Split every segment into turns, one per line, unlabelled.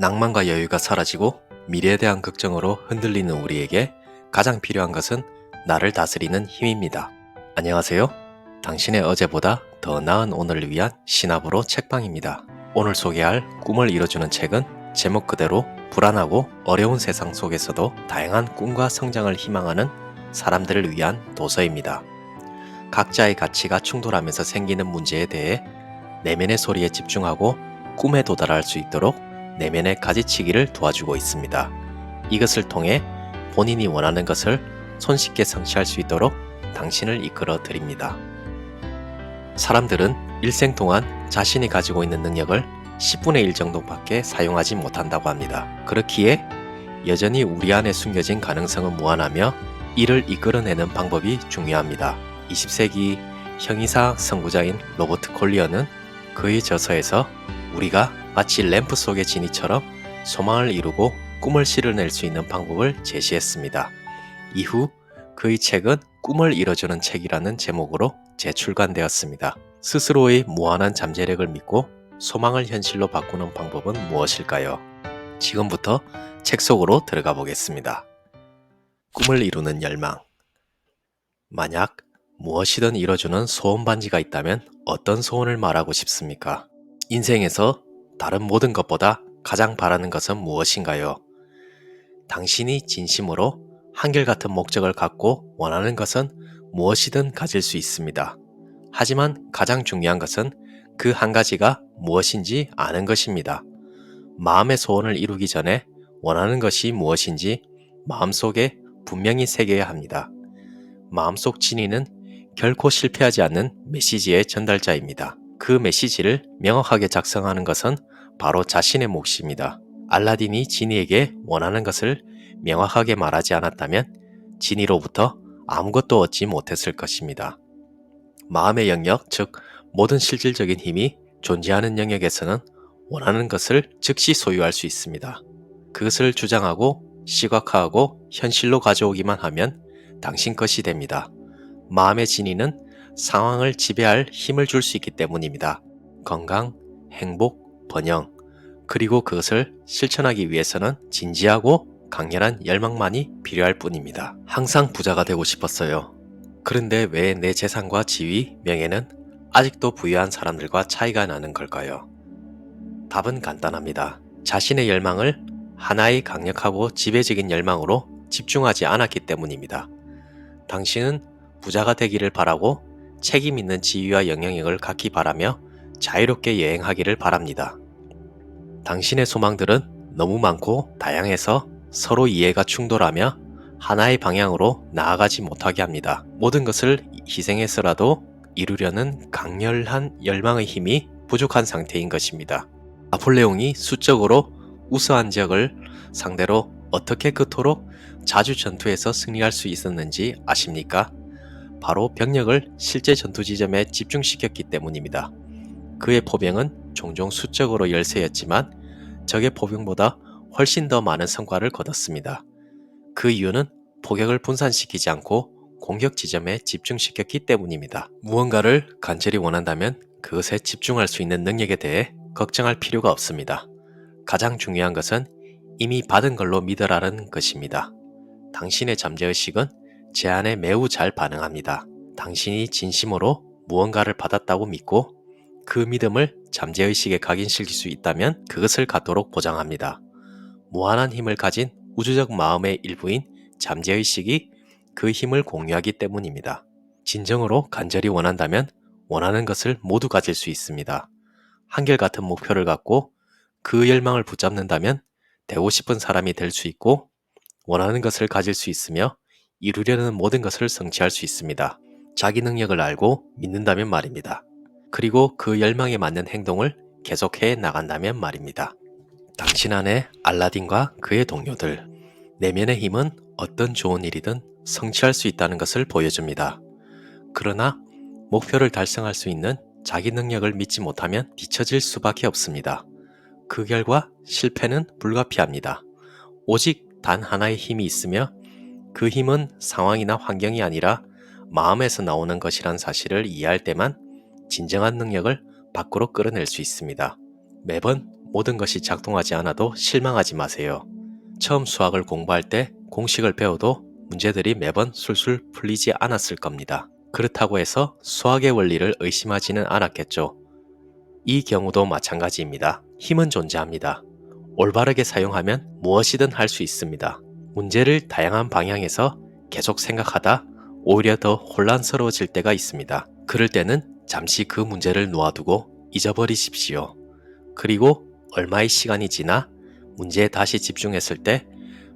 낭만과 여유가 사라지고 미래에 대한 걱정으로 흔들리는 우리에게 가장 필요한 것은 나를 다스리는 힘입니다. 안녕하세요. 당신의 어제보다 더 나은 오늘을 위한 신압으로 책방입니다. 오늘 소개할 꿈을 이뤄주는 책은 제목 그대로 불안하고 어려운 세상 속에서도 다양한 꿈과 성장을 희망하는 사람들을 위한 도서입니다. 각자의 가치가 충돌하면서 생기는 문제에 대해 내면의 소리에 집중하고 꿈에 도달할 수 있도록 내면의 가지치기를 도와주고 있습니다. 이것을 통해 본인이 원하는 것을 손쉽게 성취할 수 있도록 당신을 이끌어 드립니다. 사람들은 일생 동안 자신이 가지고 있는 능력을 10분의 1 정도밖에 사용하지 못한다고 합니다. 그렇기에 여전히 우리 안에 숨겨진 가능성은 무한하며 이를 이끌어내는 방법이 중요합니다. 20세기 형이사 선구자인 로버트 콜리어는 그의 저서에서 우리가 마치 램프 속의 지니처럼 소망을 이루고 꿈을 실현낼 수 있는 방법을 제시했습니다. 이후 그의 책은 꿈을 이뤄주는 책이라는 제목으로 재출간되었습니다. 스스로의 무한한 잠재력을 믿고 소망을 현실로 바꾸는 방법은 무엇일까요? 지금부터 책 속으로 들어가 보겠습니다. 꿈을 이루는 열망. 만약 무엇이든 이뤄주는 소원 반지가 있다면 어떤 소원을 말하고 싶습니까? 인생에서 다른 모든 것보다 가장 바라는 것은 무엇인가요? 당신이 진심으로 한결같은 목적을 갖고 원하는 것은 무엇이든 가질 수 있습니다. 하지만 가장 중요한 것은 그 한 가지가 무엇인지 아는 것입니다. 마음의 소원을 이루기 전에 원하는 것이 무엇인지 마음속에 분명히 새겨야 합니다. 마음속 진이는 결코 실패하지 않는 메시지의 전달자입니다. 그 메시지를 명확하게 작성하는 것은 바로 자신의 몫입니다. 알라딘이 지니에게 원하는 것을 명확하게 말하지 않았다면 지니로부터 아무것도 얻지 못했을 것입니다. 마음의 영역, 즉 모든 실질적인 힘이 존재하는 영역에서는 원하는 것을 즉시 소유할 수 있습니다. 그것을 주장하고 시각화하고 현실로 가져오기만 하면 당신 것이 됩니다. 마음의 진이는 상황을 지배할 힘을 줄 수 있기 때문입니다. 건강, 행복, 번영, 그리고 그것을 실천하기 위해서는 진지하고 강렬한 열망만이 필요할 뿐입니다. 항상 부자가 되고 싶었어요. 그런데 왜 내 재산과 지위, 명예는 아직도 부유한 사람들과 차이가 나는 걸까요? 답은 간단합니다. 자신의 열망을 하나의 강력하고 지배적인 열망으로 집중하지 않았기 때문입니다. 당신은 부자가 되기를 바라고 책임 있는 지위와 영향력을 갖기 바라며 자유롭게 여행하기를 바랍니다. 당신의 소망들은 너무 많고 다양해서 서로 이해가 충돌하며 하나의 방향으로 나아가지 못하게 합니다. 모든 것을 희생해서라도 이루려는 강렬한 열망의 힘이 부족한 상태인 것입니다. 나폴레옹이 수적으로 우수한 적을 상대로 어떻게 그토록 자주 전투에서 승리할 수 있었는지 아십니까? 바로 병력을 실제 전투 지점에 집중시켰기 때문입니다. 그의 포병은 종종 수적으로 열세였지만 적의 포병보다 훨씬 더 많은 성과를 거뒀습니다. 그 이유는 포격을 분산시키지 않고 공격 지점에 집중시켰기 때문입니다. 무언가를 간절히 원한다면 그것에 집중할 수 있는 능력에 대해 걱정할 필요가 없습니다. 가장 중요한 것은 이미 받은 걸로 믿으라는 것입니다. 당신의 잠재의식은 제안에 매우 잘 반응합니다. 당신이 진심으로 무언가를 받았다고 믿고 그 믿음을 잠재의식에 각인시킬 수 있다면 그것을 갖도록 보장합니다. 무한한 힘을 가진 우주적 마음의 일부인 잠재의식이 그 힘을 공유하기 때문입니다. 진정으로 간절히 원한다면 원하는 것을 모두 가질 수 있습니다. 한결같은 목표를 갖고 그 열망을 붙잡는다면 되고 싶은 사람이 될 수 있고 원하는 것을 가질 수 있으며 이루려는 모든 것을 성취할 수 있습니다. 자기 능력을 알고 믿는다면 말입니다. 그리고 그 열망에 맞는 행동을 계속해 나간다면 말입니다. 당신 안에 알라딘과 그의 동료들, 내면의 힘은 어떤 좋은 일이든 성취할 수 있다는 것을 보여줍니다. 그러나 목표를 달성할 수 있는 자기 능력을 믿지 못하면 뒤처질 수밖에 없습니다. 그 결과 실패는 불가피합니다. 오직 단 하나의 힘이 있으며 그 힘은 상황이나 환경이 아니라 마음에서 나오는 것이란 사실을 이해할 때만 진정한 능력을 밖으로 끌어낼 수 있습니다. 매번 모든 것이 작동하지 않아도 실망하지 마세요. 처음 수학을 공부할 때 공식을 배워도 문제들이 매번 술술 풀리지 않았을 겁니다. 그렇다고 해서 수학의 원리를 의심하지는 않았겠죠. 이 경우도 마찬가지입니다. 힘은 존재합니다. 올바르게 사용하면 무엇이든 할 수 있습니다. 문제를 다양한 방향에서 계속 생각하다 오히려 더 혼란스러워질 때가 있습니다. 그럴 때는 잠시 그 문제를 놓아두고 잊어버리십시오. 그리고 얼마의 시간이 지나 문제에 다시 집중했을 때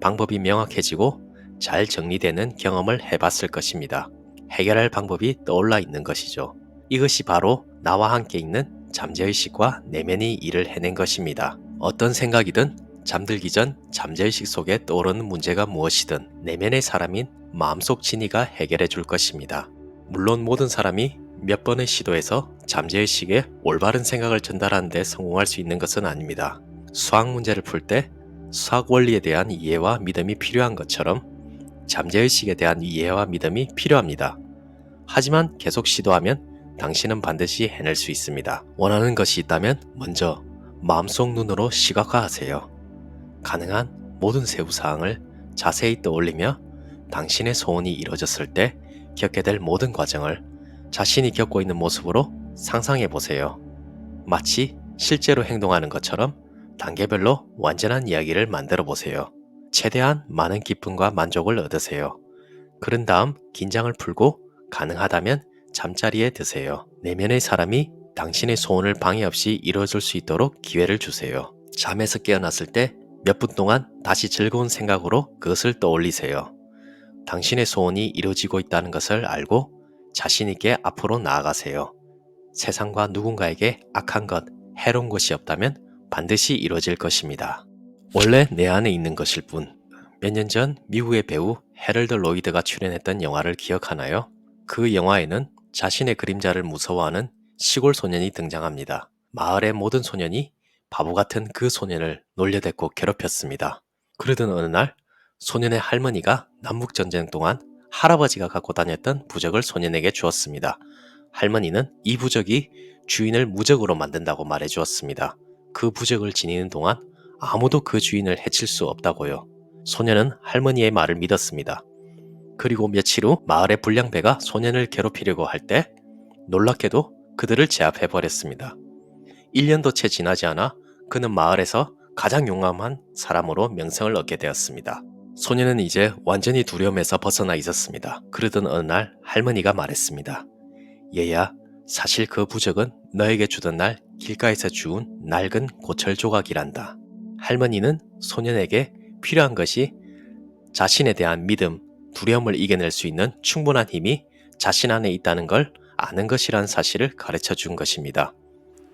방법이 명확해지고 잘 정리되는 경험을 해봤을 것입니다. 해결할 방법이 떠올라 있는 것이죠. 이것이 바로 나와 함께 있는 잠재의식과 내면이 일을 해낸 것입니다. 어떤 생각이든 잠들기 전 잠재의식 속에 떠오르는 문제가 무엇이든 내면의 사람인 마음속 진이가 해결해 줄 것입니다. 물론 모든 사람이 몇 번의 시도에서 잠재의식에 올바른 생각을 전달하는 데 성공할 수 있는 것은 아닙니다. 수학 문제를 풀 때 수학 원리에 대한 이해와 믿음이 필요한 것처럼 잠재의식에 대한 이해와 믿음이 필요합니다. 하지만 계속 시도하면 당신은 반드시 해낼 수 있습니다. 원하는 것이 있다면 먼저 마음속 눈으로 시각화하세요. 가능한 모든 세부 사항을 자세히 떠올리며 당신의 소원이 이루어졌을 때 겪게 될 모든 과정을 자신이 겪고 있는 모습으로 상상해 보세요. 마치 실제로 행동하는 것처럼 단계별로 완전한 이야기를 만들어 보세요. 최대한 많은 기쁨과 만족을 얻으세요. 그런 다음 긴장을 풀고 가능하다면 잠자리에 드세요. 내면의 사람이 당신의 소원을 방해 없이 이루어질 수 있도록 기회를 주세요. 잠에서 깨어났을 때 몇 분 동안 다시 즐거운 생각으로 그것을 떠올리세요. 당신의 소원이 이루어지고 있다는 것을 알고 자신있게 앞으로 나아가세요. 세상과 누군가에게 악한 것, 해로운 것이 없다면 반드시 이루어질 것입니다. 원래 내 안에 있는 것일 뿐. 몇 년 전 미국의 배우 헤럴드 로이드가 출연했던 영화를 기억하나요? 그 영화에는 자신의 그림자를 무서워하는 시골 소년이 등장합니다. 마을의 모든 소년이 바보 같은 그 소년을 놀려댔고 괴롭혔습니다. 그러던 어느 날 소년의 할머니가 남북전쟁 동안 할아버지가 갖고 다녔던 부적을 소년에게 주었습니다. 할머니는 이 부적이 주인을 무적으로 만든다고 말해 주었습니다. 그 부적을 지니는 동안 아무도 그 주인을 해칠 수 없다고요. 소년은 할머니의 말을 믿었습니다. 그리고 며칠 후 마을의 불량배가 소년을 괴롭히려고 할 때 놀랍게도 그들을 제압해 버렸습니다. 1년도 채 지나지 않아 그는 마을에서 가장 용감한 사람으로 명성을 얻게 되었습니다. 소년은 이제 완전히 두려움에서 벗어나 있었습니다. 그러던 어느 날 할머니가 말했습니다. 얘야, 사실 그 부적은 너에게 주던 날 길가에서 주운 낡은 고철 조각이란다. 할머니는 소년에게 필요한 것이 자신에 대한 믿음, 두려움을 이겨낼 수 있는 충분한 힘이 자신 안에 있다는 걸 아는 것이란 사실을 가르쳐 준 것입니다.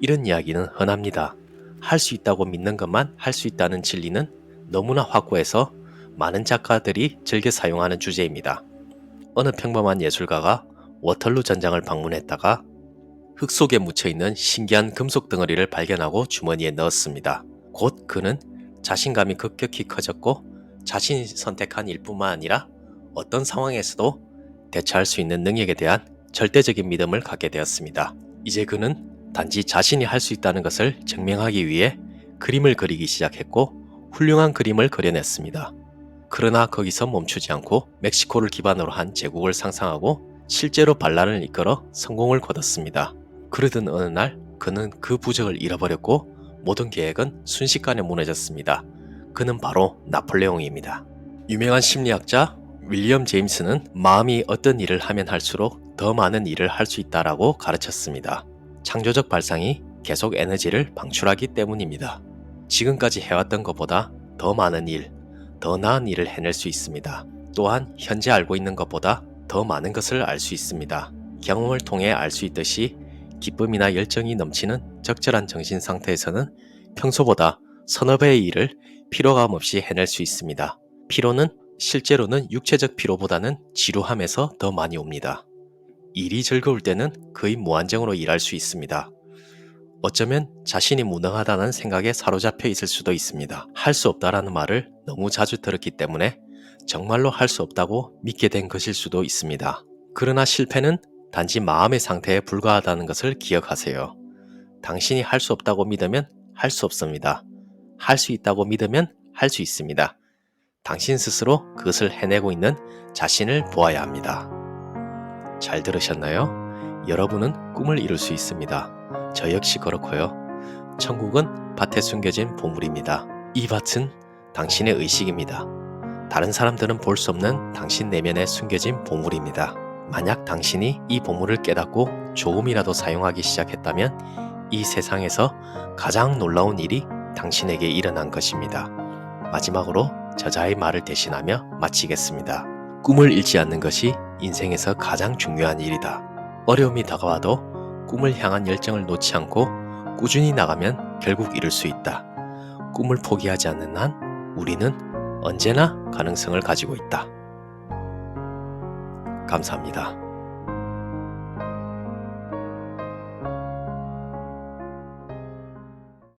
이런 이야기는 흔합니다. 할 수 있다고 믿는 것만 할 수 있다는 진리는 너무나 확고해서 많은 작가들이 즐겨 사용하는 주제입니다. 어느 평범한 예술가가 워털루 전장을 방문했다가 흙 속에 묻혀 있는 신기한 금속 덩어리를 발견하고 주머니에 넣었습니다. 곧 그는 자신감이 급격히 커졌고 자신이 선택한 일뿐만 아니라 어떤 상황에서도 대처할 수 있는 능력에 대한 절대적인 믿음을 갖게 되었습니다. 이제 그는 단지 자신이 할 수 있다는 것을 증명하기 위해 그림을 그리기 시작했고 훌륭한 그림을 그려냈습니다. 그러나 거기서 멈추지 않고 멕시코를 기반으로 한 제국을 상상하고 실제로 반란을 이끌어 성공을 거뒀습니다. 그러던 어느 날 그는 그 부적을 잃어버렸고 모든 계획은 순식간에 무너졌습니다. 그는 바로 나폴레옹입니다. 유명한 심리학자 윌리엄 제임스는 마음이 어떤 일을 하면 할수록 더 많은 일을 할 수 있다라고 가르쳤습니다. 창조적 발상이 계속 에너지를 방출하기 때문입니다. 지금까지 해왔던 것보다 더 많은 일, 더 나은 일을 해낼 수 있습니다. 또한 현재 알고 있는 것보다 더 많은 것을 알 수 있습니다. 경험을 통해 알 수 있듯이 기쁨이나 열정이 넘치는 적절한 정신 상태에서는 평소보다 서너 배의 일을 피로감 없이 해낼 수 있습니다. 피로는 실제로는 육체적 피로보다는 지루함에서 더 많이 옵니다. 일이 즐거울 때는 거의 무한정으로 일할 수 있습니다. 어쩌면 자신이 무능하다는 생각에 사로잡혀 있을 수도 있습니다. 할 수 없다라는 말을 너무 자주 들었기 때문에 정말로 할 수 없다고 믿게 된 것일 수도 있습니다. 그러나 실패는 단지 마음의 상태에 불과하다는 것을 기억하세요. 당신이 할 수 없다고 믿으면 할 수 없습니다. 할 수 있다고 믿으면 할 수 있습니다. 당신 스스로 그것을 해내고 있는 자신을 보아야 합니다. 잘 들으셨나요? 여러분은 꿈을 이룰 수 있습니다. 저 역시 그렇고요. 천국은 밭에 숨겨진 보물입니다. 이 밭은 당신의 의식입니다. 다른 사람들은 볼 수 없는 당신 내면에 숨겨진 보물입니다. 만약 당신이 이 보물을 깨닫고 조금이라도 사용하기 시작했다면 이 세상에서 가장 놀라운 일이 당신에게 일어난 것입니다. 마지막으로 저자의 말을 대신하며 마치겠습니다. 꿈을 잃지 않는 것이 인생에서 가장 중요한 일이다. 어려움이 다가와도 꿈을 향한 열정을 놓지 않고 꾸준히 나가면 결국 이룰 수 있다. 꿈을 포기하지 않는 한 우리는 언제나 가능성을 가지고 있다. 감사합니다.